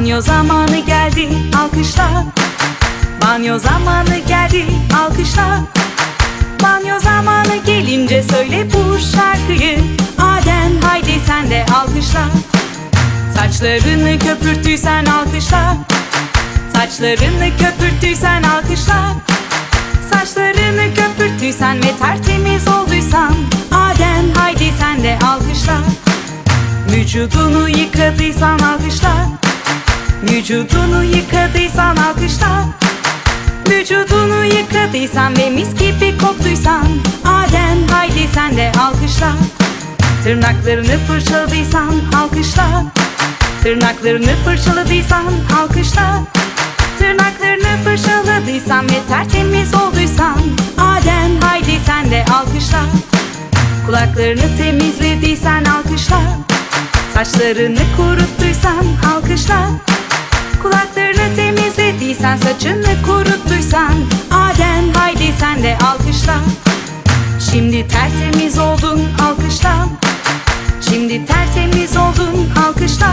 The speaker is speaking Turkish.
Banyo zamanı geldi alkışla. Banyo zamanı geldi alkışla. Banyo zamanı gelince söyle bu şarkıyı. Adem haydi sen de alkışla. Saçlarını köpürttüysen alkışla. Saçlarını köpürttüysen alkışla. Saçlarını köpürttüysen ve tertemiz olduysan. Adem haydi sen de alkışla. Vücudunu yıkadıysan alkışla Vücudunu yıkadıysan alkışla. Vücudunu yıkadıysan ve mis gibi koktuysan Adem haydi sen de alkışla. Tırnaklarını fırçaladıysan alkışla. Tırnaklarını fırçaladıysan alkışla. Tırnaklarını fırçaladıysan ve tertemiz olduysan Adem haydi sen de alkışla. Kulaklarını temizlediysen alkışla. Saçlarını kuruttuysan alkışla saçını kuruttuysan Adem haydi sen de alkışla. Şimdi tertemiz oldun alkışla. Şimdi tertemiz oldun alkışla